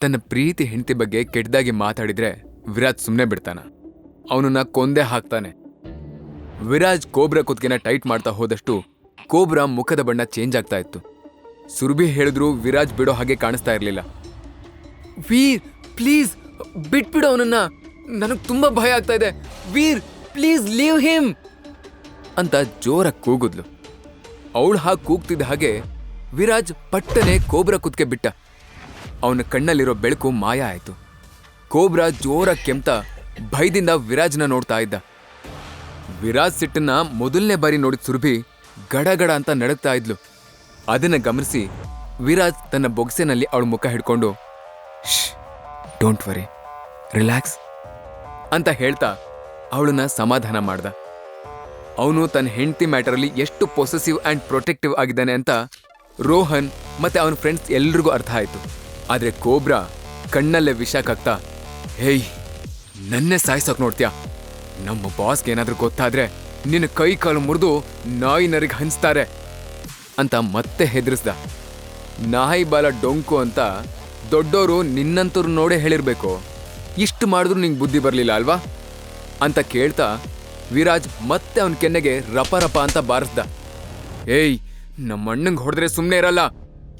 ತನ್ನ ಪ್ರೀತಿ ಹೆಂಡತಿ ಬಗ್ಗೆ ಕೆಟ್ಟದಾಗಿ ಮಾತಾಡಿದ್ರೆ ವಿರಾಜ್ ಸುಮ್ಮನೆ ಬಿಡ್ತಾನ. ಅವನನ್ನ ಕೊಂದೇ ಹಾಕ್ತಾನೆ. ವಿರಾಜ್ ಕೋಬ್ರಾ ಕುತ್ತಿಗೆನ ಟೈಟ್ ಮಾಡ್ತಾ ಹೋದಷ್ಟು ಕೋಬ್ರಾ ಮುಖದ ಬಣ್ಣ ಚೇಂಜ್ ಆಗ್ತಾ ಇತ್ತು. ಸುರ್ಭಿ ಹೇಳಿದ್ರು ವಿರಾಜ್ ಬಿಡೋ ಹಾಗೆ ಕಾಣಿಸ್ತಾ ಇರಲಿಲ್ಲ. ವೀರ್, ಪ್ಲೀಸ್, ಬಿಟ್ಬಿಡು ಅವನನ್ನ. ನನಗೆ ತುಂಬಾ ಭಯ ಆಗ್ತಾ ಇದೆ. Veer, please leave him. ಅಂತ ಜೋರಾಗಿ ಕೂಗಿದ್ಲು. ಅವಳು ಹಾಗೆ ಕೂಗ್ತಿದ್ದ ಹಾಗೆ ವಿರಾಜ್ ಪಟ್ಟನೆ ಕೋಬ್ರಾ ಕುತ್ತಿಗೆ ಬಿಟ್ಟ. ಅವನ ಕಣ್ಣಲ್ಲಿರೋ ಬೆಳಕು ಮಾಯ ಆಯಿತು. ಕೋಬ್ರಾ ಜೋರಾಗಿ ಕೆಮ್ತ ಭಯದಿಂದ ವಿರಾಜ್ನ ನೋಡ್ತಾ ಇದ್ದ. ವಿರಾಜ್ ಸಿಟ್ಟನ್ನ ಮೊದಲನೇ ಬಾರಿ ನೋಡಿದ ಸುರಭಿ ಗಡಗಡ ಅಂತ ನಡಗ್ತಾ ಇದ್ಲು. ಅದನ್ನ ಗಮನಿಸಿ ವಿರಾಜ್ ತನ್ನ ಬೊಗ್ಸೆನಲ್ಲಿ ಅವಳ ಮುಖ ಹಿಡ್ಕೊಂಡು ಡೋಂಟ್ ವರಿ, ರಿಲ್ಯಾಕ್ಸ್ ಅಂತ ಹೇಳ್ತಾ ಅವಳನ್ನ ಸಮಾಧಾನ ಮಾಡ್ದ. ಅವನು ತನ್ನ ಹೆಂಡತಿ ಮ್ಯಾಟರಲ್ಲಿ ಎಷ್ಟು ಪೊಸೆಸಿವ್ ಆ್ಯಂಡ್ ಪ್ರೊಟೆಕ್ಟಿವ್ ಆಗಿದ್ದಾನೆ ಅಂತ ರೋಹನ್ ಮತ್ತೆ ಅವನ ಫ್ರೆಂಡ್ಸ್ ಎಲ್ರಿಗೂ ಅರ್ಥ ಆಯ್ತು. ಆದ್ರೆ ಕೋಬ್ರಾ ಕಣ್ಣಲ್ಲೇ ವಿಷ ಕಕ್ತಾ, ಹೇಯ್, ನನ್ನೇ ಸಾಯಿಸೋಕ್ ನೋಡ್ತೀಯಾ? ನಮ್ಮ ಬಾಸ್ಗೆ ಏನಾದರೂ ಗೊತ್ತಾದ್ರೆ ನಿನ್ನ ಕೈ ಕಾಲು ಮುರಿದು ನಾಯಿ ನರಿಗೆ ಹಂಚ್ತಾರೆ ಅಂತ ಮತ್ತೆ ಹೆದರಿಸ್ದ. ನಾಯಿ ಬಾಲ ಡೊಂಕು ಅಂತ ದೊಡ್ಡೋರು ನಿನ್ನಂತರು ನೋಡೇ ಹೇಳಿರ್ಬೇಕು. ಇಷ್ಟು ಮಾಡಿದ್ರು ನಿಂಗೆ ಬುದ್ಧಿ ಬರಲಿಲ್ಲ ಅಲ್ವಾ? ಅಂತ ಕೇಳ್ತಾ ವಿರಾಜ್ ಮತ್ತೆ ಅವನ ಕೆನ್ನೆಗೆ ರಪ ರಪ ಅಂತ ಬಾರಿಸ್ದ. ಏಯ್ ನಮ್ಮ ಅಣ್ಣಂಗೆ ಹೊಡೆದ್ರೆ ಸುಮ್ಮನೆ ಇರಲ್ಲ.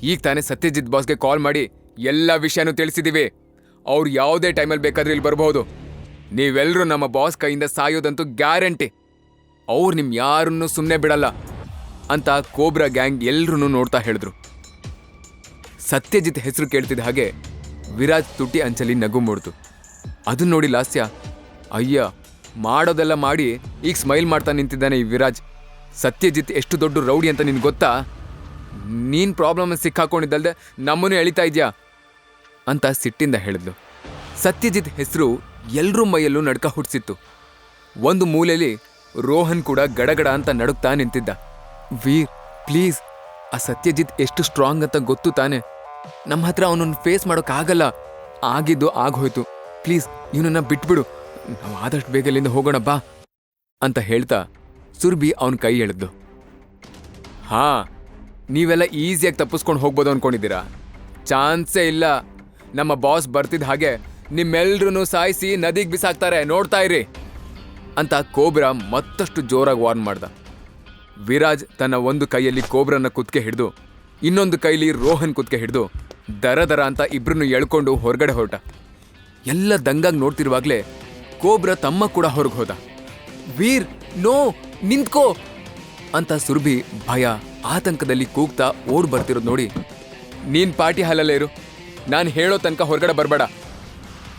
ಈಗ ತಾನೇ ಸತ್ಯಜಿತ್ ಬಾಸ್ಗೆ ಕಾಲ್ ಮಾಡಿ ಎಲ್ಲ ವಿಷಯನೂ ತಿಳಿಸಿದ್ದೀವಿ ಅವ್ರು ಯಾವುದೇ ಟೈಮಲ್ಲಿ ಬೇಕಾದ್ರೆ ಇಲ್ಲಿ ಬರ್ಬೋದು ನೀವೆಲ್ಲರೂ ನಮ್ಮ ಬಾಸ್ ಕೈಯಿಂದ ಸಾಯೋದಂತೂ ಗ್ಯಾರಂಟಿ. ಅವ್ರು ನಿಮ್ಮ ಯಾರನ್ನೂ ಸುಮ್ಮನೆ ಬಿಡಲ್ಲ ಅಂತ ಕೋಬ್ರಾ ಗ್ಯಾಂಗ್ ಎಲ್ರೂ ನೋಡ್ತಾ ಹೇಳಿದ್ರು. ಸತ್ಯಜಿತ್ ಹೆಸರು ಕೇಳ್ತಿದ್ದ ಹಾಗೆ ವಿರಾಜ್ ತುಟಿ ಅಂಚಲಿ ನಗು ಮೂಡ್ತು ಅದನ್ನ ನೋಡಿ ಲಾಸ್ಯ, ಅಯ್ಯ, ಮಾಡೋದೆಲ್ಲ ಮಾಡಿ ಈಗ ಸ್ಮೈಲ್ ಮಾಡ್ತಾ ನಿಂತಿದ್ದಾನೆ ಈ ವಿರಾಜ್. ಸತ್ಯಜಿತ್ ಎಷ್ಟು ದೊಡ್ಡ ರೌಡಿ ಅಂತ ನಿನ್ಗೆ ಗೊತ್ತಾ? ನೀನ್ ಪ್ರಾಬ್ಲಮ್ ಸಿಕ್ಕಾಕೊಂಡಿದ್ದಲ್ದೆ ನಮ್ಮನ್ನು ಎಳಿತಾ ಇದೆಯಾ? ಅಂತ ಸಿಟ್ಟಿಂದ ಹೇಳಿದ್ಲು. ಸತ್ಯಜಿತ್ ಹೆಸರು ಎಲ್ಲರೂ ಮೈಯಲ್ಲೂ ನಡ್ಕ ಹುಟ್ಟಿಸಿತ್ತು ಒಂದು ಮೂಲೆಯಲ್ಲಿ ರೋಹನ್ ಕೂಡ ಗಡಗಡ ಅಂತ ನಡುಕ್ತಾ ನಿಂತಿದ್ದ. ವೀರ್ ಪ್ಲೀಸ್ ಆ ಸತ್ಯಜಿತ್ ಎಷ್ಟು ಸ್ಟ್ರಾಂಗ್ ಅಂತ ಗೊತ್ತು ತಾನೆ. ನಮ್ಮ ಹತ್ರ ಅವನನ್ನು ಫೇಸ್ ಮಾಡೋಕ್ಕಾಗಲ್ಲ. ಆಗಿದ್ದು ಆಗೋಯ್ತು ಪ್ಲೀಸ್ ಇವನನ್ನ ಬಿಟ್ಬಿಡು. ನಾವು ಆದಷ್ಟು ಬೇಗ ಇಲ್ಲಿಂದ ಹೋಗೋಣ, ಬಾ. ಅಂತ ಹೇಳ್ತಾ ಸುರ್ಬಿ ಅವನ ಕೈ ಎಳೆದ್ದು ಹಾ ನೀವೆಲ್ಲ ಈಸಿಯಾಗಿ ತಪ್ಪಿಸ್ಕೊಂಡು ಹೋಗ್ಬೋದು ಅನ್ಕೊಂಡಿದ್ದೀರಾ? ಚಾನ್ಸೇ ಇಲ್ಲ. ನಮ್ಮ ಬಾಸ್ ಬರ್ತಿದ್ದ ಹಾಗೆ ನಿಮ್ಮೆಲ್ರೂ ಸಾಯಿಸಿ ನದಿಗೆ ಬಿಸಾಕ್ತಾರೆ, ನೋಡ್ತಾ ಇರಿ ಅಂತ ಕೋಬ್ರಾ ಮತ್ತಷ್ಟು ಜೋರಾಗಿ ವಾರ್ನ್ ಮಾಡ್ದ. ವಿರಾಜ್ ತನ್ನ ಒಂದು ಕೈಯಲ್ಲಿ ಕೋಬ್ರನ್ನ ಕುತ್ಕೆ ಹಿಡಿದು, ಇನ್ನೊಂದು ಕೈಲಿ ರೋಹನ್ ಕುತ್ಕೆ ಹಿಡಿದು, ದರ ದರ ಅಂತ ಇಬ್ಬರನ್ನು ಎಳ್ಕೊಂಡು ಹೊರಗಡೆ ಹೊರಟ. ಎಲ್ಲ ದಂಗಾಗಿ ನೋಡ್ತಿರುವಾಗ್ಲೇ ಕೋಬ್ರ ತಮ್ಮ ಕೂಡ ಹೊರಗೆ ಹೋದ. ವೀರ್, ನೋ, ನಿಂತ್ಕೋ ಅಂತ ಸುರ್ಭಿ ಭಯ ಆತಂಕದಲ್ಲಿ ಕೂಗ್ತಾ ಓಡ್ ಬರ್ತಿರೋದು ನೋಡಿ. ನೀನ್ ಪಾರ್ಟಿ ಹಾಲಲ್ಲೇ ಇರು. ನಾನು ಹೇಳೋ ತನಕ ಹೊರಗಡೆ ಬರಬೇಡ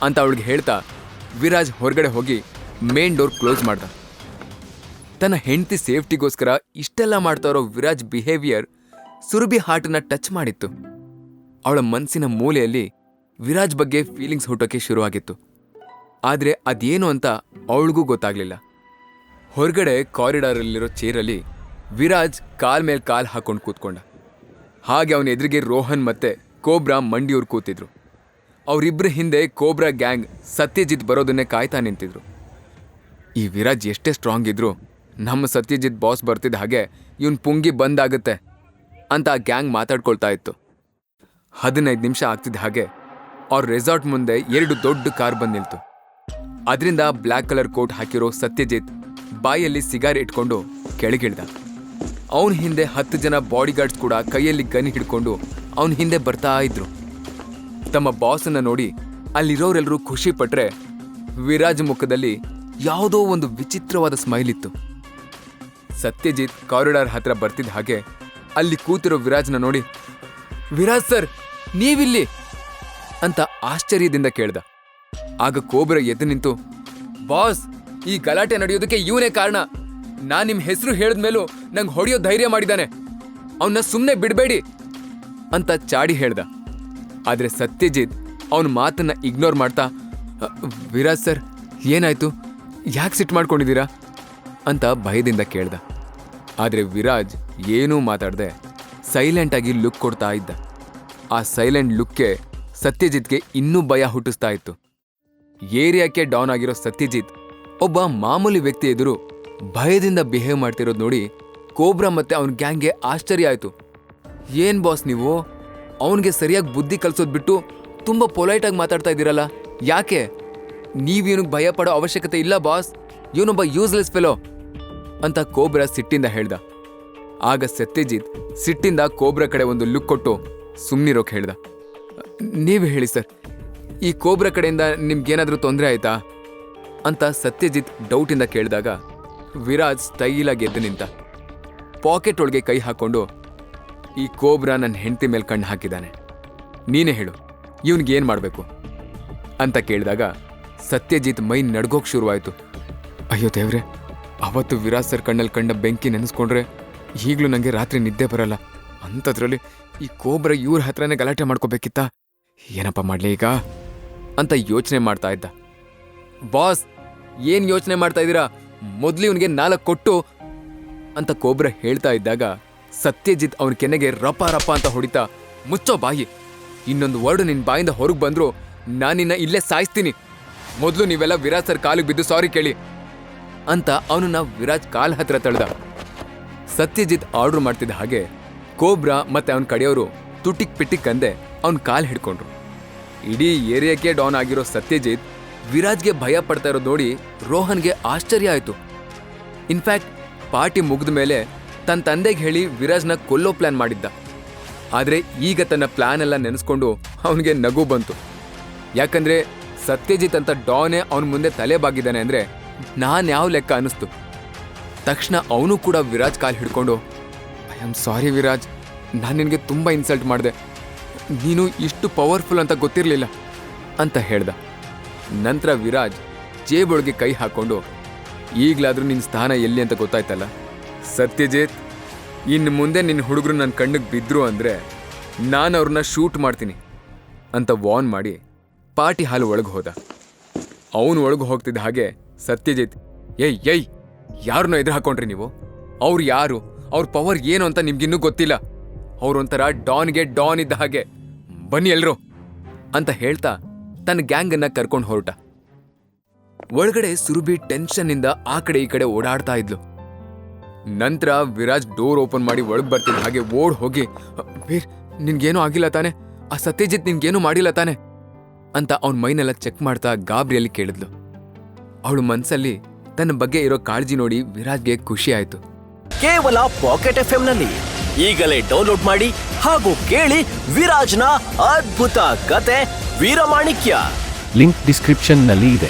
ಅಂತ ಅವಳಿಗೆ ಹೇಳ್ತಾ ವಿರಾಜ್ ಹೊರಗಡೆ ಹೋಗಿ ಮೇನ್ ಡೋರ್ ಕ್ಲೋಸ್ ಮಾಡ್ದ. ತನ್ನ ಹೆಂಡತಿ ಸೇಫ್ಟಿಗೋಸ್ಕರ ಇಷ್ಟೆಲ್ಲ ಮಾಡ್ತಾ ಇರೋ ವಿರಾಜ್ ಬಿಹೇವಿಯರ್ ಸುರಭಿ ಹಾರ್ಟನ್ನ ಟಚ್ ಮಾಡಿತ್ತು. ಅವಳ ಮನಸ್ಸಿನ ಮೂಲೆಯಲ್ಲಿ ವಿರಾಜ್ ಬಗ್ಗೆ ಫೀಲಿಂಗ್ಸ್ ಹುಟ್ಟೋಕೆ ಶುರುವಾಗಿತ್ತು. ಆದರೆ ಅದೇನು ಅಂತ ಅವಳಿಗೂ ಗೊತ್ತಾಗ್ಲಿಲ್ಲ. ಹೊರಗಡೆ ಕಾರಿಡಾರಲ್ಲಿರೋ ಚೇರಲ್ಲಿ ವಿರಾಜ್ ಕಾಲ್ ಮೇಲೆ ಕಾಲ್ ಹಾಕೊಂಡು ಕೂತ್ಕೊಂಡ. ಹಾಗೆ ಅವನ ಎದುರಿಗೆ ರೋಹನ್ ಮತ್ತೆ ಕೋಬ್ರಾ ಮಂಡಿಯವ್ರು ಕೂತಿದ್ರು. ಅವರಿಬ್ಬರ ಹಿಂದೆ ಕೋಬ್ರಾ ಗ್ಯಾಂಗ್ ಸತ್ಯಜಿತ್ ಬರೋದನ್ನೇ ಕಾಯ್ತಾ ನಿಂತಿದ್ರು. ಈ ವಿರಾಜ್ ಎಷ್ಟೇ ಸ್ಟ್ರಾಂಗ್ ಇದ್ರು ನಮ್ಮ ಸತ್ಯಜಿತ್ ಬಾಸ್ ಬರ್ತಿದ್ದ ಹಾಗೆ ಇವನ್ ಪುಂಗಿ ಬಂದಾಗುತ್ತೆ ಅಂತ ಆ ಗ್ಯಾಂಗ್ ಮಾತಾಡ್ಕೊಳ್ತಾ ಇತ್ತು. ಹದಿನೈದು ನಿಮಿಷ ಆಗ್ತಿದ್ದ ಹಾಗೆ ಅವ್ರ ರೆಸಾರ್ಟ್ ಮುಂದೆ ಎರಡು ದೊಡ್ಡ ಕಾರ್ ಬಂದ್ ನಿಲ್ತು ಅದರಿಂದ ಬ್ಲ್ಯಾಕ್ ಕಲರ್ ಕೋಟ್ ಹಾಕಿರೋ ಸತ್ಯಜಿತ್ ಬಾಯಲ್ಲಿ ಸಿಗಾರ್ ಇಟ್ಕೊಂಡು ಕೆಳಗಿಳ್ದ. ಅವನ ಹಿಂದೆ ಹತ್ತು ಜನ ಬಾಡಿಗಾರ್ಡ್ಸ್ ಕೂಡ ಕೈಯಲ್ಲಿ ಗನ್ ಹಿಡ್ಕೊಂಡು ಅವನ ಹಿಂದೆ ಬರ್ತಾ ಇದ್ರು. ತಮ್ಮ ಬಾಸನ್ನ ನೋಡಿ ಅಲ್ಲಿರೋರೆಲ್ಲರೂ ಖುಷಿ ಪಟ್ರೆ ವಿರಾಜ್ ಮುಖದಲ್ಲಿ ಯಾವುದೋ ಒಂದು ವಿಚಿತ್ರವಾದ ಸ್ಮೈಲ್ ಇತ್ತು. ಸತ್ಯಜಿತ್ ಕಾರಿಡಾರ್ ಹತ್ರ ಬರ್ತಿದ್ದ ಹಾಗೆ ಅಲ್ಲಿ ಕೂತಿರೋ ವಿರಾಜ್ನ ನೋಡಿ, ವಿರಾಜ್ ಸರ್, ನೀವಿಲ್ಲಿ? ಅಂತ ಆಶ್ಚರ್ಯದಿಂದ ಕೇಳ್ದ. ಆಗ ಕೋಬ್ರ ಎದ್ದು ನಿಂತು, ಬಾಸ್, ಈ ಗಲಾಟೆ ನಡೆಯೋದಕ್ಕೆ ಇವನೇ ಕಾರಣ. ನಾನ್ ನಿಮ್ ಹೆಸರು ಹೇಳಿದ್ಮೇಲೂ ನಂಗ್ ಹೊಡೆಯೋ ಧೈರ್ಯ ಮಾಡಿದಾನೆ. ಅವನ್ನ ಸುಮ್ಮನೆ ಬಿಡಬೇಡಿ ಅಂತ ಚಾಡಿ ಹೇಳ್ದ. ಆದ್ರೆ ಸತ್ಯಜಿತ್ ಅವನ ಮಾತನ್ನ ಇಗ್ನೋರ್ ಮಾಡ್ತಾ ವಿರಾಜ್ ಸರ್, ಏನಾಯ್ತು? ಯಾಕೆ ಸಿಟ್ ಮಾಡ್ಕೊಂಡಿದ್ದೀರಾ? ಅಂತ ಭಯದಿಂದ ಕೇಳ್ದ. ಆದ್ರೆ ವಿರಾಜ್ ಏನೂ ಮಾತಾಡದೆ, ಸೈಲೆಂಟ್ ಆಗಿ ಲುಕ್ ಕೊಡ್ತಾ ಇದ್ದ. ಆ ಸೈಲೆಂಟ್ ಲುಕ್ಗೆ ಸತ್ಯಜಿತ್ಗೆ ಇನ್ನೂ ಭಯ ಹುಟ್ಟಿಸ್ತಾ ಇತ್ತು. ಏರಿಯಾಕ್ಕೆ ಡೌನ್ ಆಗಿರೋ ಸತ್ಯಜಿತ್ ಒಬ್ಬ ಮಾಮೂಲಿ ವ್ಯಕ್ತಿ ಎದುರು ಭಯದಿಂದ ಬಿಹೇವ್ ಮಾಡ್ತಿರೋದು ನೋಡಿ ಕೋಬ್ರಾ ಮತ್ತೆ ಅವನ ಗ್ಯಾಂಗ್ಗೆ ಆಶ್ಚರ್ಯ ಆಯಿತು. ಏನ್ ಬಾಸ್ ನೀವು? ಅವನಿಗೆ ಸರಿಯಾಗಿ ಬುದ್ಧಿ ಕಲಿಸೋದು ಬಿಟ್ಟು ತುಂಬ ಪೊಲೈಟಾಗಿ ಮಾತಾಡ್ತಾ ಇದ್ದೀರಲ್ಲ. ಯಾಕೆ? ನೀವು ಭಯ ಪಡೋ ಅವಶ್ಯಕತೆ ಇಲ್ಲ ಬಾಸ್ ಇವನೊಬ್ಬ ಯೂಸ್ಲೆಸ್ ಫೆಲೋ ಅಂತ ಕೋಬ್ರಾ ಸಿಟ್ಟಿಂದ ಹೇಳ್ದ. ಆಗ ಸತ್ಯಜಿತ್ ಸಿಟ್ಟಿಂದ ಕೋಬ್ರಾ ಕಡೆ ಒಂದು ಲುಕ್ ಕೊಟ್ಟು ಸುಮ್ಮನಿರೋಕೆ ಹೇಳ್ದ. ನೀವು ಹೇಳಿ ಸರ್, ಈ ಕೋಬ್ರಾ ಕಡೆಯಿಂದ ನಿಮ್ಗೇನಾದರೂ ತೊಂದರೆ ಆಯ್ತಾ? ಅಂತ ಸತ್ಯಜಿತ್ ಡೌಟಿಂದ ಕೇಳಿದಾಗ ವಿರಾಜ್ ಸ್ಟೈಲಾಗಿ ಎದ್ದು ನಿಂತ. ಪಾಕೆಟ್ ಒಳಗೆ ಕೈ ಹಾಕೊಂಡು, ಈ ಕೋಬ್ರಾ ನನ್ನ ಹೆಂಡತಿ ಮೇಲೆ ಕಣ್ಣು ಹಾಕಿದ್ದಾನೆ ನೀನೇ ಹೇಳು ಇವನಿಗೇನು ಮಾಡಬೇಕು? ಅಂತ ಕೇಳಿದಾಗ ಸತ್ಯಜಿತ್ ಮೈ ನಡ್ಗೋಕ್ ಶುರುವಾಯಿತು. ಅಯ್ಯೋ ದೇವ್ರೆ, ಅವತ್ತು ವಿರಾಜ್ ಸರ್ ಕಣ್ಣಲ್ಲಿ ಕಂಡ ಬೆಂಕಿ ನೆನೆಸ್ಕೊಂಡ್ರೆ ಈಗಲೂ ನನಗೆ ರಾತ್ರಿ ನಿದ್ದೆ ಬರಲ್ಲ. ಅಂಥದ್ರಲ್ಲಿ ಈ ಕೋಬ್ರ ಇವ್ರ ಹತ್ರನೇ ಗಲಾಟೆ ಮಾಡ್ಕೋಬೇಕಿತ್ತ? ಏನಪ್ಪ ಮಾಡಲಿ ಈಗ? ಅಂತ ಯೋಚನೆ ಮಾಡ್ತಾ ಇದ್ದ. ಬಾಸ್, ಏನ್ ಯೋಚನೆ ಮಾಡ್ತಾ ಇದ್ದೀರಾ? ಮೊದ್ಲು ಇವನಿಗೆ ನಾಲ್ಕು ಕೊಟ್ಟು ಅಂತ ಕೋಬ್ರ ಹೇಳ್ತಾ ಇದ್ದಾಗ ಸತ್ಯಜಿತ್ ಅವನ ಕೆನೆಗೆ ರಪ ರಪ ಅಂತ ಹೊಡಿತಾ ಮುಚ್ಚೋ ಬಾಯಿ. ಇನ್ನೊಂದು ವರ್ಡ್ ನಿನ್ನ ಬಾಯಿಂದ ಹೊರಗೆ ಬಂದ್ರು ನಾನಿನ್ನ ಇಲ್ಲೇ ಸಾಯಿಸ್ತೀನಿ. ಮೊದಲು ನೀವೆಲ್ಲ ವಿರಾಜ್ ಸರ್ ಕಾಲಿಗೆ ಬಿದ್ದು ಸಾರಿ ಕೇಳಿ ಅಂತ ಅವನನ್ನ ವಿರಾಜ್ ಕಾಲ್ ಹತ್ರ ತಳ್ದ. ಸತ್ಯಜಿತ್ ಆರ್ಡರ್ ಮಾಡ್ತಿದ್ದ ಹಾಗೆ ಕೋಬ್ರಾ ಮತ್ತೆ ಅವನ ಕಡೆಯವರು ತುಟಿಕ್ ಪಿಟಿಕ್ ಅಂದೆ ಅವನ್ ಕಾಲ್ ಹಿಡ್ಕೊಂಡ್ರು. ಇಡೀ ಏರಿಯಾಕ್ಕೆ ಡೌನ್ ಆಗಿರೋ ಸತ್ಯಜಿತ್ ವಿರಾಜ್ಗೆ ಭಯ ಪಡ್ತಾ ಇರೋದು ನೋಡಿ ರೋಹನ್ಗೆ ಆಶ್ಚರ್ಯ ಆಯಿತು. ಇನ್ಫ್ಯಾಕ್ಟ್ ಪಾರ್ಟಿ ಮುಗಿದ ಮೇಲೆ ತನ್ನ ತಂದೆಗೆ ಹೇಳಿ ವಿರಾಜ್ನ ಕೊಲ್ಲೋ ಪ್ಲಾನ್ ಮಾಡಿದ್ದ. ಆದರೆ ಈಗ ತನ್ನ ಪ್ಲಾನ್ ಎಲ್ಲ ನೆನೆಸ್ಕೊಂಡು ಅವನಿಗೆ ನಗು ಬಂತು. ಯಾಕಂದ್ರೆ ಸತ್ಯಜಿತ್ ಅಂತ ಡಾನೇ ಅವನ ಮುಂದೆ ತಲೆ ಬಾಗಿದ್ದಾನೆ ಅಂದ್ರೆ ನಾನು ಯಾವ ಲೆಕ್ಕ ಅನ್ನಿಸ್ತು. ತಕ್ಷಣ ಅವನು ಕೂಡ ವಿರಾಜ್ ಕಾಲು ಹಿಡ್ಕೊಂಡು, ಐ ಆಮ್ ಸಾರಿ ವಿರಾಜ್, ನಾನು ನಿನಗೆ ತುಂಬ ಇನ್ಸಲ್ಟ್ ಮಾಡಿದೆ. ನೀನು ಇಷ್ಟು ಪವರ್ಫುಲ್ ಅಂತ ಗೊತ್ತಿರಲಿಲ್ಲ, ಅಂತ ಹೇಳ್ದ. ನಂತರ ವಿರಾಜ್ ಜೇಬೊಳಗೆ ಕೈ ಹಾಕೊಂಡು ಈಗಲಾದರೂ ನಿನ್ನ ಸ್ಥಾನ ಎಲ್ಲಿ ಅಂತ ಗೊತ್ತಾಯ್ತಲ್ಲ? ಸತ್ಯಜಿತ್ ಇನ್ನು ಮುಂದೆ ನಿನ್ನ ಹುಡುಗರು ನನ್ನ ಕಣ್ಣಿಗೆ ಬಿದ್ರು ಅಂದರೆ ನಾನು ಅವ್ರನ್ನ ಶೂಟ್ ಮಾಡ್ತೀನಿ ಅಂತ ವಾರ್ನ್ ಮಾಡಿ ಪಾರ್ಟಿ ಹಾಲು ಒಳಗೆ ಹೋದ. ಅವನು ಒಳಗೆ ಹೋಗ್ತಿದ್ದ ಹಾಗೆ ಸತ್ಯಜಿತ್, ಏಯ್ ಏಯ್ ಯಾರನ್ನೋ ಎದುರು ಹಾಕೊಂಡ್ರಿ ನೀವು? ಅವ್ರು ಯಾರು? ಅವ್ರ ಪವರ್ ಏನು ಅಂತ ನಿಮ್ಗಿನ್ನೂ ಗೊತ್ತಿಲ್ಲ. ಅವ್ರೊಂಥರ ಡಾನ್ಗೆ ಡಾನ್ ಇದ್ದ ಹಾಗೆ ಬನ್ನಿ ಎಲ್ರು ಅಂತ ಹೇಳ್ತಾ ತನ್ನ ಗ್ಯಾಂಗನ್ನ ಕರ್ಕೊಂಡು ಹೊರಟ. ಒಳಗಡೆ ಟೆನ್ಷನ್ ಇಂದ ಆ ಕಡೆ ಈ ಕಡೆ ಓಡಾಡ್ತಾ ಇದ್ಲು. ನಂತರ ವಿರಾಜ್ ಡೋರ್ ಓಪನ್ ಮಾಡಿ ಒಳಗೆ ಬರ್ತಿದ್ದ ಹಾಗೆ ಓಡ್ ಹೋಗಿ ವೀರ್ ನಿನ್ಗೇನೂ ಆಗಿಲ್ಲ ತಾನೆ? ಆ ಸತ್ಯಜಿತ್ ನಿನ್ಗೇನೂ ಮಾಡಿಲ್ಲ ತಾನೆ? ಅಂತ ಅವನ ಮೈನೆಲ್ಲ ಚೆಕ್ ಮಾಡ್ತಾ ಗಾಬ್ರಿಯಲ್ಲಿ ಕೇಳಿದ್ಲು. ಅವಳು ಮನ್ಸಲ್ಲಿ ತನ್ನ ಬಗ್ಗೆ ಇರೋ ಕಾಳಜಿ ನೋಡಿ ವಿರಾಜ್ಗೆ ಖುಷಿ ಆಯ್ತು. ಕೇವಲ ಪಾಕೆಟ್ ಎಫ್ನಲ್ಲಿ ಈಗಲೇ ಡೌನ್ಲೋಡ್ ಮಾಡಿ ಹಾಗೂ ಕೇಳಿ ವಿರಾಜ್ನ ಅದ್ಭುತ ಕತೆ ವೀರಮಾಣಿಕ್ಯ. ಲಿಂಕ್ ಡಿಸ್ಕ್ರಿಪ್ಷನ್ನಲ್ಲಿ ಇದೆ.